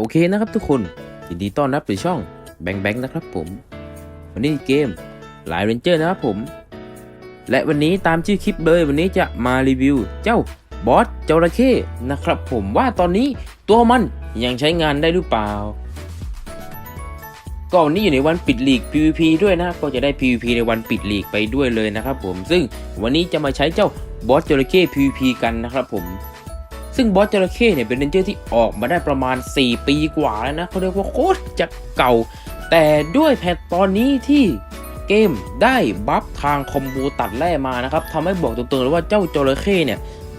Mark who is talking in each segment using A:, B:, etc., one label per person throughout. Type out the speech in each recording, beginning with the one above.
A: โอเคนะครับทุกคนยินดีต้อนรับสู่ช่องแบงแบงนะครับผม วันนี้เกมหลายเรนเจอร์นะครับผม และวันนี้ตามชื่อคลิปเลยวันนี้จะมารีวิว เจ้าบอสจระเข้นะครับผมว่าตอนนี้ตัวมันยังใช้งานได้หรือเปล่า ก็วันนี้อยู่ในวันปิดลีก PVP ด้วยนะก็จะได้ PVP ในวันปิดลีกไปด้วยเลยนะครับผมซึ่งวันนี้จะมาใช้เจ้าบอสจระเข้ PVP กันนะครับผม ซึ่งบอสจระเข้เนี่ยเป็นเรนเจอร์ที่ออกมาได้ประมาณ 4 ปีกว่าแล้วนะเขาเรียกว่าโคตรจะเก่า แต่ด้วยแพทตอนนี้ที่เกมได้บัฟทางคอมโบตัดแร่มานะครับทำให้บอกตรงๆเลยว่าเจ้าจระเข้เนี่ย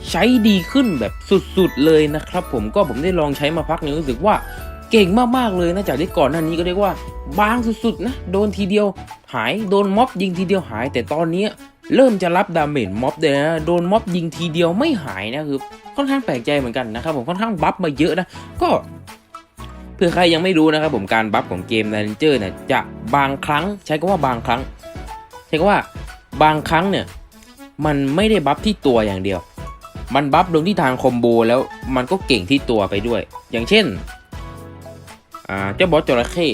A: ใช้ดีขึ้นแบบสุดๆเลยนะครับ ผมก็ผมได้ลองใช้มาพักหนึงรู้สึกว่า เก่งมากๆเลยนะจากที่ก่อนหน้านี้ก็เรียกว่าบางสุดๆนะโดนทีเดียวหายโดนม็อบยิงทีเดียวหาย แต่ตอนนี้เริ่มจะรับดาเมจม็อบเลยนะโดนม็อบยิงทีเดียวไม่หายนะคือค่อนข้างแปลกใจเหมือนกันนะครับผมค่อนข้างบัฟมาเยอะนะก็เพื่อใครยังไม่รู้นะครับผมการบัฟของเกม Ranger เนี่ยจะบางครั้งใช้คำว่าบางครั้ง ใช้คำว่าบางครั้งเนี่ยมันไม่ได้บัฟที่ตัวอย่างเดียว มันบัฟลงที่ทางคอมโบแล้วมันก็เก่งที่ตัวไปด้วย อย่างเช่น อ่าเจ้าบอสจระเข้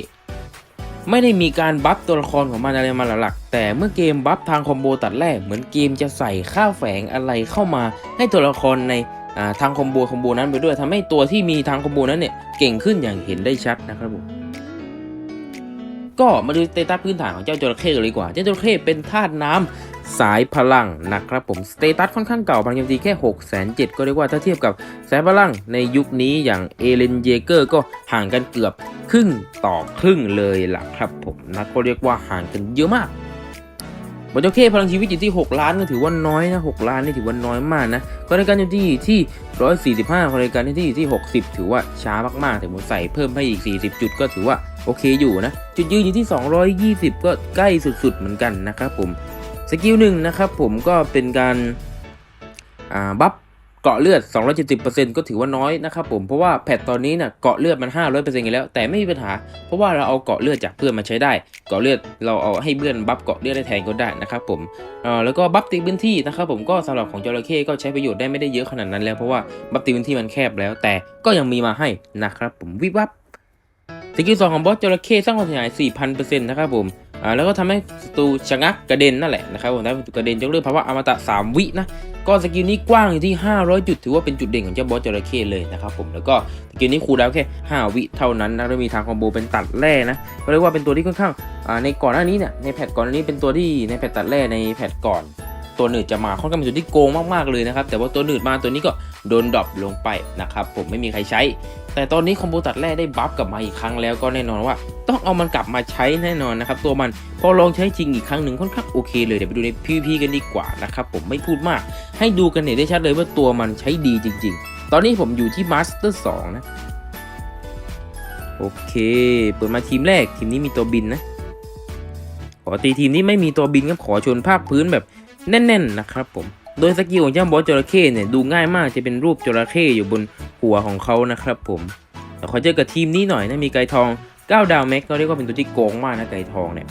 A: ไม่ได้มีการบัฟตัวละครของมันอะไรมาหลักๆแต่เมื่อเกมบัฟทางคอมโบตัดแรกเหมือนเกมจะใส่ค่าแฝงอะไรเข้ามาให้ตัวละครในาทางคอมโบคอมโบนั้นไปด้วยทำให้ตัวที่มีทางคอมโบนั้นเนี่ยเก่งขึ้นอย่างเห็นได้ชัดนะครับผมก็มาดูสเตตัสพื้นฐานของเจ้าจระเข้กันเลยดีกว่า เจ้าจระเข้เป็นธาตุน้ำ สายพลังนะครับผมสเตตัสค่อนข้างเก่าพลังโจมตีแค่6 7 0 0 0ก็เรียกว่าถ้าเทียบกับสายพลังในยุคนี้อย่างเอเลนเยเกอร์ก็ห่างกันเกือบครึ่งต่อครึ่งเลยล่ะครับผมนะก็เรียกว่าห่างกันเยอะมากบอลเจ้าเข้พลังชีวิตอยู่ที่ 6 ล้านก็ถือว่าน้อยนะ 6 ล้านนี่ถือว่าน้อยมากนะก็ในการอยู่ที่ที่ 145คนในการที่ที่ 60 ถือว่าช้ามากๆแต่ผมใส่เพิ่มให้อีก 40 จุดก็ถือว่าโอเคอยู่นะ จุดยืนอยู่ที่ 220 ก็ใกล้สุดๆเหมือนกันนะครับผม สกิลหนึ่งนะครับผมก็เป็นการบัฟเกาะเลือด 270%ก็ถือว่าน้อยนะครับผม เพราะว่าแพทตอนนี้เนี่ยเกาะเลือดมัน 500%กันแล้ว แต่ไม่มีปัญหา เพราะว่าเราเอาเกาะเลือดจากเพื่อนมาใช้ได้ เกาะเลือดเราเอาให้เพื่อนบัฟเกาะเลือดได้แทนก็ได้นะครับผมแล้วก็บัฟตีพื้นที่นะครับผมก็สำหรับของจระเข้ก็ใช้ประโยชน์ได้ไม่ได้เยอะขนาดนั้นแล้วเพราะว่าบัฟตีพื้นที่มันแคบแล้ว แต่ก็ยังมีมาให้นะครับผมวิบวับสกิลสองของบอสจระเข้สร้างความเสียหาย4,000%นะครับผมอ่า แล้วก็ทำให้ศัตรูชะงักกระเด็นนั่นแหละนะครับผมทำให้ศัตรูกระเด็นยกเลิกภาวะอมตะ 3 วินะก็สกิลนี้กว้างอยู่ที่ 500 จุด ถือว่าเป็นจุดเด่นของเจ้าบอสจระเข้เลยนะครับผมแล้วก็สกิลนี้คูลดาวแค่ 5 วิเท่านั้นนะแล้วมีทางคอมโบเป็นตัดแร่นะก็เรียกว่าเป็นตัวที่ค่อนข้างในก่อนหน้านี้เนี่ยในแพทก่อนหน้านี้เป็นตัวที่ในแพทตัดแร่ในแพทก่อน ตัวหนืดจะมาค่อนข้างเป็นตัวที่โกงมากๆเลยนะครับ แต่ว่าตัวหนืดมาตัวนี้ก็โดนดรอปลงไปนะครับผมไม่มีใครใช้ แต่ตอนนี้คอมโบตัดแร่ได้บัฟกลับมาอีกครั้งแล้วก็แน่นอนว่า ต้องเอามันกลับมาใช้แน่นอนนะครับตัวมันพอลองใช้จริงอีกครั้งหนึ่งค่อนข้างโอเคเลยเดี๋ยวไปดูใน PVP กันดีกว่านะครับผมไม่พูดมาก ให้ดูกันเห็นได้ชัดเลยว่าตัวมันใช้ดีจริง ๆ ตอนนี้ผมอยู่ที่มาสเตอร์2นะโอเค เปิดมาทีมแรกทีมนี้มีตัวบินนะขอตีทีมนี้ไม่มีตัวบินก็ขอชนภาคพื้นแบบ แน่นๆนะครับผมโดยสกิลของเจ้าบอสจระเข้เนี่ยดูง่ายมากจะเป็นรูปจระเข้อยู่บนหัวของเขานะครับผมแต่ขอเจอกับทีมนี้หน่อยนะมีไก่ทอง9ดาวแม็กก็เรียกว่าเป็นตัวที่โกงมากนะไก่ทองเนี่ย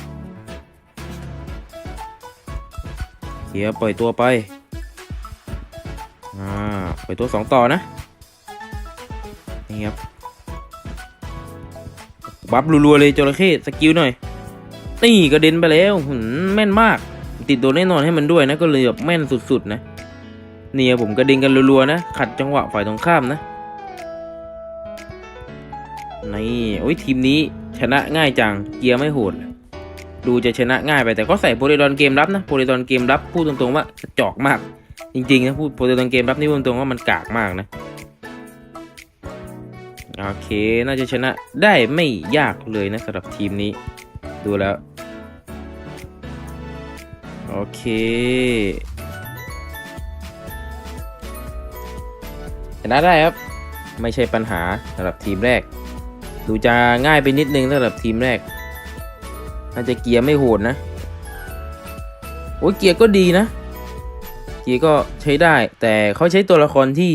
A: เฮียปล่อยตัวไปอ่าปล่อยตัว 2 ต่อนะนี่ครับบัฟรัวๆเลยจระเข้สกิลหน่อยนี่กระเด็นไปแล้วหืมแม่นมาก ติดโดนแน่นอนให้มันด้วยนะ ก็เลยแบบแม่นสุดๆนะ เนี่ยผมกระเด็นกันรัวๆนะ ขัดจังหวะฝ่ายตรงข้ามนะนี่โอ้ยทีมนี้ชนะง่ายจังเกียร์ไม่โหดดูจะชนะง่ายไปแต่ก็ใส่โพลิดอนเกมรับนะโพลิดอนเกมรับพูดตรงๆว่าจอกมาก จริงๆนะพูดโพลิดอนเกมรับนี่พูดตรงๆว่ามันกากมากนะโอเค น่าจะชนะได้ไม่ยากเลยนะสำหรับทีมนี้ ดูแล้ว โอเค ชนะได้ครับ ไม่ใช่ปัญหาสำหรับทีมแรก ดูจะง่ายไปนิดนึงสำหรับทีมแรกน่าจะเกียร์ไม่โหดนะ โอ้ยเกียร์ก็ดีนะ เกียร์ก็ใช้ได้ แต่เขาใช้ตัวละครที่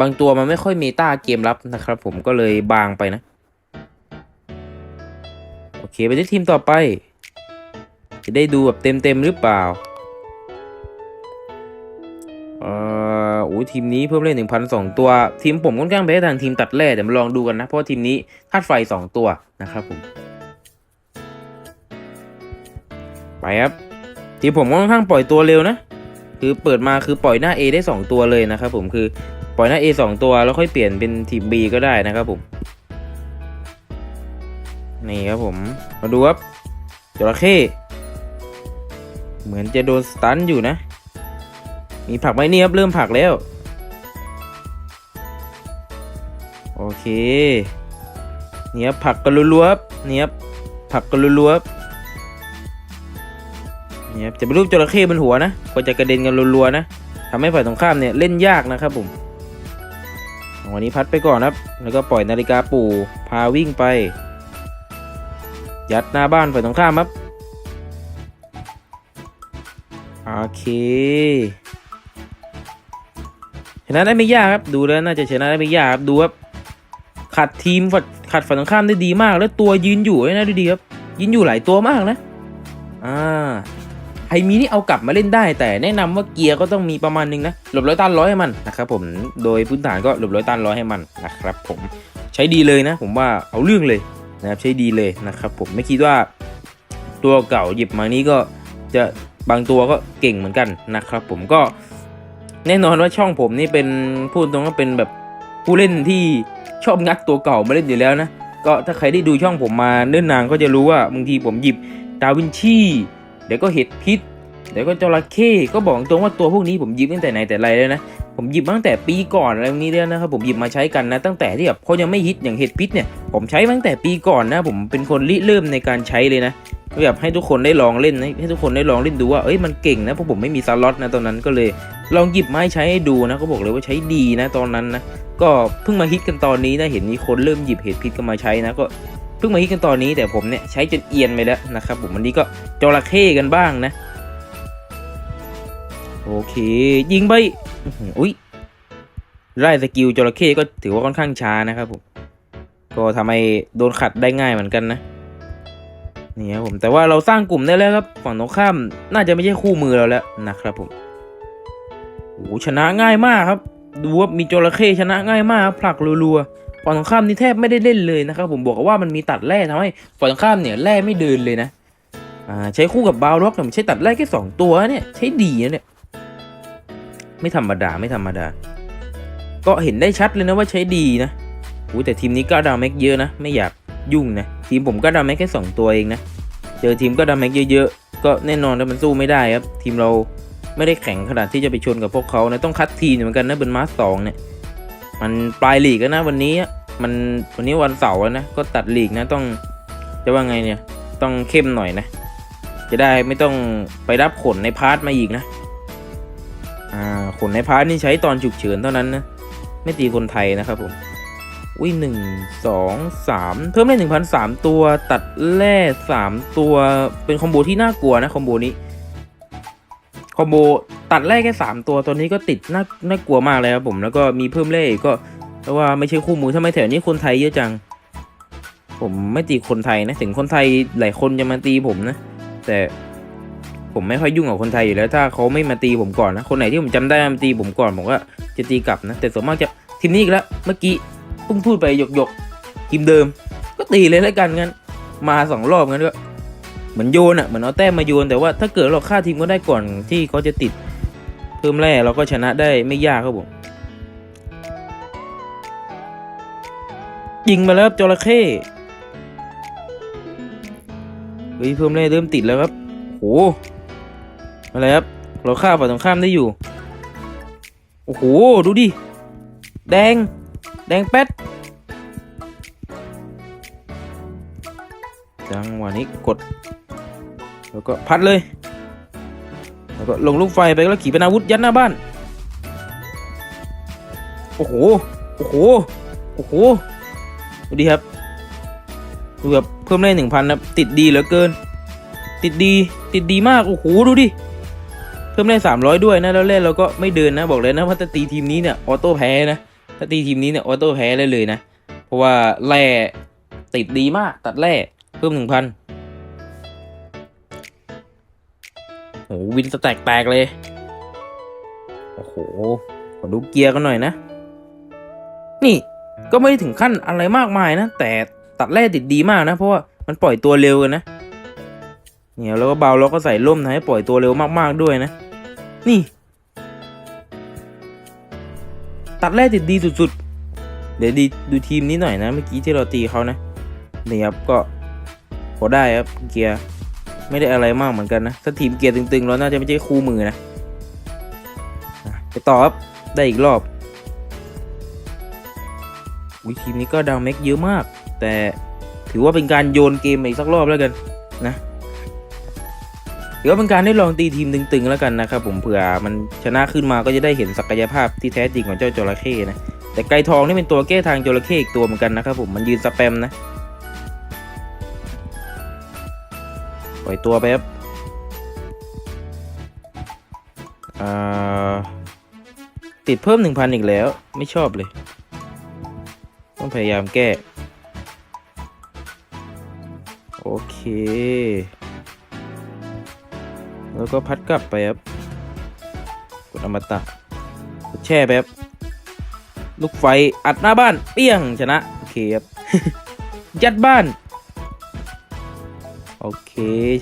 A: บางตัวมันไม่ค่อยเมตาเกมรับนะครับ ผมก็เลยบางไปนะ โอเค ไปที่ทีมต่อไป จะได้ดูแบบเต็มๆหรือเปล่าเอ่อโอ้ทีมนี้เพิ่มเล่นหนึ่งพันสองตัว ทีมผมค่อนข้างแพ้ทางทีมตัดแร่แต่มาลองดูกันนะ เพราะทีมนี้ธาตุไฟสองตัวนะครับผมไปครับทีมผมค่อนข้างปล่อยตัวเร็วนะ คือเปิดมาคือปล่อยหน้า A ได้สองตัวเลยนะครับผมคือปล่อยหน้า A สองตัวแล้วค่อยเปลี่ยนเป็นทีม B ก็ได้นะครับผมนี่ครับผมมาดูครับจระเข้ เหมือนจะโดนสตันอยู่นะ มีผักไหมเนี่ยครับ เริ่มผักแล้ว โอเค เนี่ยผักกันรัวครับเนี่ยผักกันรัวครับเนี่ยจะเป็นรูปจระเข้บนหัวนะก็จะกระเด็นกันรัวๆนะทำให้ฝ่ายตรงข้ามเนี่ยเล่นยากนะครับผมวันนี้พัดไปก่อนครับ แล้วก็ปล่อยนาฬิกาปู่ พาวิ่งไป ยัดหน้าบ้านฝ่ายตรงข้ามครับ โอเคชนะได้ไม่ยากครับ ดูแล้วน่าจะชนะได้ไม่ยากครับดูครับขัดทีมฝัดขัดฝ่ายตรงข้ามได้ดีมาก แล้วตัวยืนอยู่นะดูดีครับยืนอยู่หลายตัวมากนะ อ่าไฮมีนี่เอากลับมาเล่นได้ แต่แนะนำว่าเกียร์ก็ต้องมีประมาณนึงนะหลบร้อยตันร้อยให้มันนะครับผมโดยพื้นฐานก็หลบร้อยตันร้อยให้มันนะครับ ผมใช้ดีเลยนะ ผมว่าเอาเรื่องเลยนะครับใช้ดีเลยนะครับ ผมไม่คิดว่าตัวเก่าหยิบมานี้ก็จะ บางตัวก็เก่งเหมือนกันนะครับ ผมก็แน่นอนว่าช่องผมนี่เป็นพูดตรงว่าเป็นแบบผู้เล่นที่ชอบงัดตัวเก่ามาเล่นอยู่แล้วนะ ก็ถ้าใครได้ดูช่องผมมาเนิ่นนานก็จะรู้ว่าบางทีผมหยิบดาวินชีเดี๋ยวก็เห็ดพิษเดี๋ยวก็จระเข้ก็บอกตรงว่าตัวพวกนี้ผมหยิบตั้งแต่ไหนแต่ไรเลยนะผมหยิบตั้งแต่ปีก่อนอะไรนี้แล้วนะครับผมหยิบมาใช้กันนะ ตั้งแต่ที่แบบเขายังไม่ฮิตอย่างเห็ดพิษเนี่ยผมใช้ตั้งแต่ปีก่อนนะ ผมเป็นคนริเริ่มในการใช้เลยนะ แบบให้ทุกคนได้ลองเล่นนะให้ทุกคนได้ลองเล่นดูว่าเอ้ยมันเก่งนะเพราะผมไม่มีสล็อตนะตอนนั้นก็เลย ลองหยิบมาให้ใช้ให้ดูนะก็บอกเลยว่าใช้ดีนะตอนนั้นนะก็เพิ่งมาฮิตกันตอนนี้นะเห็นมีคนเริ่มหยิบเห็ดพิษกันมาใช้นะก็เพิ่งมาฮิตกันตอนนี้แต่ผมเนี่ยใช้จนเอียนไปแล้วนะครับผมวันนี้ก็จระเข้กันบ้างนะโอเค ยิงไปอุ้ยไล่สกิลจระเข้ก็ถือว่าค่อนข้างช้านะครับผมก็ทำให้โดนขัดได้ง่ายเหมือนกันนะ นี่ครับผมแต่ว่าเราสร้างกลุ่มได้แล้วครับ ฝั่งตรงข้ามน่าจะไม่ใช่คู่มือเราแล้วนะครับผมโอ้ชนะง่ายมากครับ ดูว่ามีจระเข้ชนะง่ายมากผลักรัวๆฝั่งตรงข้ามนี่แทบไม่ได้เล่นเลยนะครับ ผมบอกว่ามันมีตัดแร่ทำให้ฝั่งตรงข้ามเนี่ยแร่ไม่เดินเลยนะอ่าใช้คู่กับบาวล็อกแต่มันใช้ตัดแร่แค่สองตัวเนี่ยใช้ดีนะเนี่ยไม่ธรรมดาไม่ธรรมดา ก็เห็นได้ชัดเลยนะว่าใช้ดีนะโอ้แต่ทีมนี้ก็ดาวแม็กเยอะนะ ไม่อยากยุ่งนะ ทีมผมก็ดาวแม็กแค่สองตัวเองนะ เจอทีมก็ดาวแม็กเยอะๆ ก็แน่นอนว่ามันสู้ไม่ได้ครับ ทีมเราไม่ได้แข็งขนาดที่จะไปชนกับพวกเขานะ ต้องคัดทีมเหมือนกันนะเป็นมาสสองเนี่ย มันปลายหลีกแล้วนะวันนี้ มันวันนี้วันเสาร์นะ ก็ตัดหลีกนะต้องจะว่าไงเนี่ย ต้องเข้มหน่อยนะ จะได้ไม่ต้องไปรับขนในพาร์ทมาอีกนะ อ่า ขนในพาร์ทนี่ใช้ตอนฉุกเฉินเท่านั้นนะ ไม่ตีคนไทยนะครับผม อุ้ยหนึ่งสองสามเพิ่มได้หนึ่งพันสามตัว ตัดแร่สามตัว เป็นคอมโบที่น่ากลัวนะคอมโบนี้ คอมโบตัดแรกแค่สามตัว ตัวนี้ก็ติดน่าน่ากลัวมากเลยครับผม แล้วก็มีเพิ่มเลขก็แต่ว่าไม่ใช่คู่มือทำไมแถวนี้คนไทยเยอะจัง ผมไม่ตีคนไทยนะ ถึงคนไทยหลายคนจะมาตีผมนะ แต่ผมไม่ค่อยยุ่งกับคนไทยอยู่แล้ว ถ้าเขาไม่มาตีผมก่อนนะ คนไหนที่ผมจำได้มาตีผมก่อนผมก็จะตีกลับนะ แต่ส่วนมากจะทีมนี้อีกแล้ว เมื่อกี้ เพิ่งพูดไปหยกหยกทีมเดิม ก็ตีเลยแล้วกันงั้น มาสองรอบงั้นก็เหมือนโยนอะเหมือนเอาแต้มมาโยนแต่ว่าถ้าเกิดเราฆ่าทีมก็ได้ก่อนที่เขาจะติด เพิ่มแร่เราก็ชนะได้ไม่ยากครับผมยิงมาแล้วจระเข้เฮ้ยเพิ่มแร่เริ่มติดแล้วครับโอ้โหอะไรครับเราฆ่าฝ่ายตรงข้ามได้อยู่โอ้โหดูดิแดง แดงแป๊ดจังหวะนี้กด แล้วก็พัดเลย แล้วก็ลงลูกไฟไปแล้วขี่เป็นอาวุธยัดหน้าบ้าน โอ้โห โอ้โห โอ้โห ดูดิครับ ดูแบบเพิ่มได้หนึ่งพันนะติดดีเหลือเกิน ติดดี ติดดีมาก โอ้โห ดูดิเพิ่มได้สามร้อยด้วยนะ แล้วเล่นเราก็ไม่เดินนะ บอกเลยนะว่าถ้าตีทีมนี้เนี่ย ออโต้แพ้นะ ถ้าตีทีมนี้เนี่ยออโต้แพ้เลยเลยนะ เพราะว่าแร่ติดดีมากตัดแร่เพิ่มหนึ่งพันโหวินสแต็กแตกเลย โอ้โหอดูเกียร์กันหน่อยนะ นี่ก็ไม่ได้ถึงขั้นอะไรมากมายนะ แต่ตัดแร่ติดดีมากนะ เพราะว่ามันปล่อยตัวเร็วกันนะ เนี่ยแล้วก็เบาแล้วก็ใส่ร่มนะให้ปล่อยตัวเร็วมากๆด้วยนะ นี่ ตัดแร่ติดดีสุดๆ เดี๋ยวดีดูทีมนี้หน่อยนะ เมื่อกี้ที่เราตีเขานะนี่ครับก็พอได้ครับเกียร์ไม่ได้อะไรมากเหมือนกันนะถ้าทีมเกียร์ตึงๆเราน่าจะไม่ใช่คู่มือนะไปต่อครับได้อีกรอบวิทีมนี้ก็ดาวเม็กเยอะมาก แต่ถือว่าเป็นการโยนเกมมาอีกสักรอบแล้วกันนะ ถือว่าเป็นการได้ลองตีทีมตึงๆแล้วกันนะครับผมเผื่อมันชนะขึ้นมาก็จะได้เห็นศักยภาพที่แท้จริงของเจ้าจระเข้นะแต่ไกรทองนี่เป็นตัวแก้ทางจระเข้อีกตัวเหมือนกันนะครับผมมันยืนสแปมนะปล่อยตัวไปครับอ่าติดเพิ่มหนึ่งพันอีกแล้ว ไม่ชอบเลย ต้องพยายามแก้ โอเค แล้วก็พัดกลับไปครับ กดอมตะกดแช่ไปครับ ลูกไฟอัดหน้าบ้าน เปี้ยงชนะ โอเคครับ ยัดบ้าน โอเค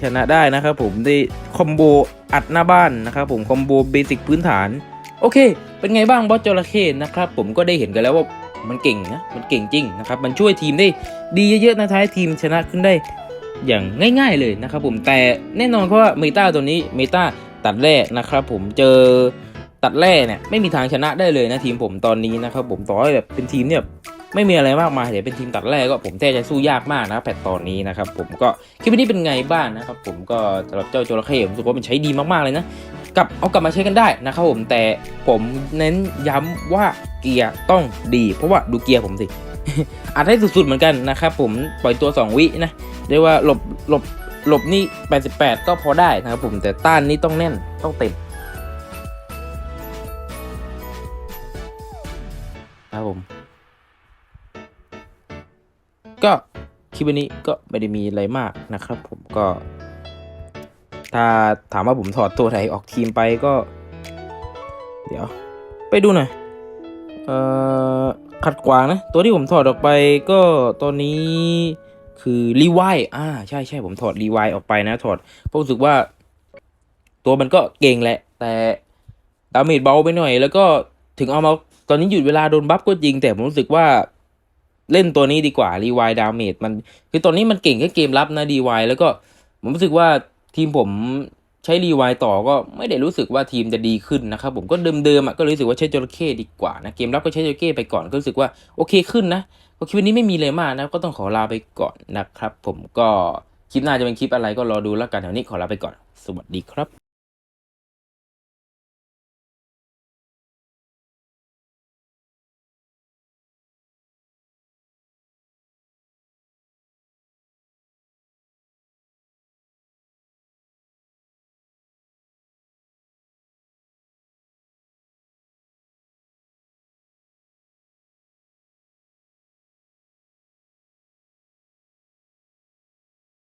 A: ชนะได้นะครับผมได้คอมโบอัดหน้าบ้านนะครับผมคอมโบเบสิกพื้นฐาน โอเค เป็นไงบ้างบอสจระเข้นะครับผมก็ได้เห็นกันแล้วว่ามันเก่งนะ มันเก่งจริงนะครับ มันช่วยทีมได้ดีเยอะๆนะท้ายทีมชนะขึ้นได้ อย่างง่าย ๆเลยนะครับผมแต่แน่นอนเพราะว่าเมตาตัวนี้เมตาตัดแร่นะครับผมเจอตัดแร่เนี่ยไม่มีทางชนะได้เลยนะทีมผมตอนนี้นะครับผมต่อให้แบบเป็นทีมเนี่ยไม่มีอะไรมากมายเดี๋ยวเป็นทีมตัดแรกก็ผมแทบจะสู้ยากมากนะแพทตอนนี้นะครับผมก็คลิปนี้เป็นไงบ้างนะครับผมก็สำหรับเจ้าจระเข้ผมรู้สึกว่ามันใช้ดีมากๆเลยนะกลับเอากลับมาใช้กันได้นะครับผมแต่ผมเน้นย้ำว่าเกียร์ต้องดี เพราะว่าดูเกียร์ผมสิอัดให้สุดๆเหมือนกันนะครับผมปล่อยตัว 2 วินะ เรียกว่าหลบหลบหลบนี่ 88 ก็พอได้นะครับผมแต่ต้านนี่ต้องแน่นต้องเต็มครับผม ก็คลิปวันนี้ก็ไม่ได้มีอะไรมากนะครับ ผมก็ ถ้าถามว่าผมถอดตัวไหนออกทีมไปก็ เดี๋ยว ไปดูหน่อยเอ่อขัดขวางนะ ตัวที่ผมถอดออกไปก็ตอนนี้ คือรีไวอ่าใช่ใช่ผมถอดรีไวออกไปนะ ถอดเพราะรู้สึกว่า ตัวมันก็เก่งแหละ แต่ดาเมจเบาไปหน่อย แล้วก็ถึงเอามาตอนนี้หยุดเวลาโดนบัฟก็จริง แต่ผมรู้สึกว่าเล่นตัวนี้ดีกว่ารีไวดาเมจมัน คือตอนนี้มันเก่งแค่เกมรับนะรีไวแล้วก็ผมรู้สึกว่าทีมผมใช้รีไวต่อก็ไม่ได้รู้สึกว่าทีมจะดีขึ้นนะครับผมก็เดิมๆอะก็รู้สึกว่าใช้จระเข้ดีกว่านะเกมรับก็ใช้จระเข้ไปก่อนก็รู้สึกว่าโอเคขึ้นนะ ก็คลิปนี้ไม่มีเลยมากนะก็ต้องขอลาไปก่อนนะครับ ผมก็คลิปหน้าจะเป็นคลิปอะไรก็รอดูแล้วกันแถวนี้ขอลาไปก่อน สวัสดีครับ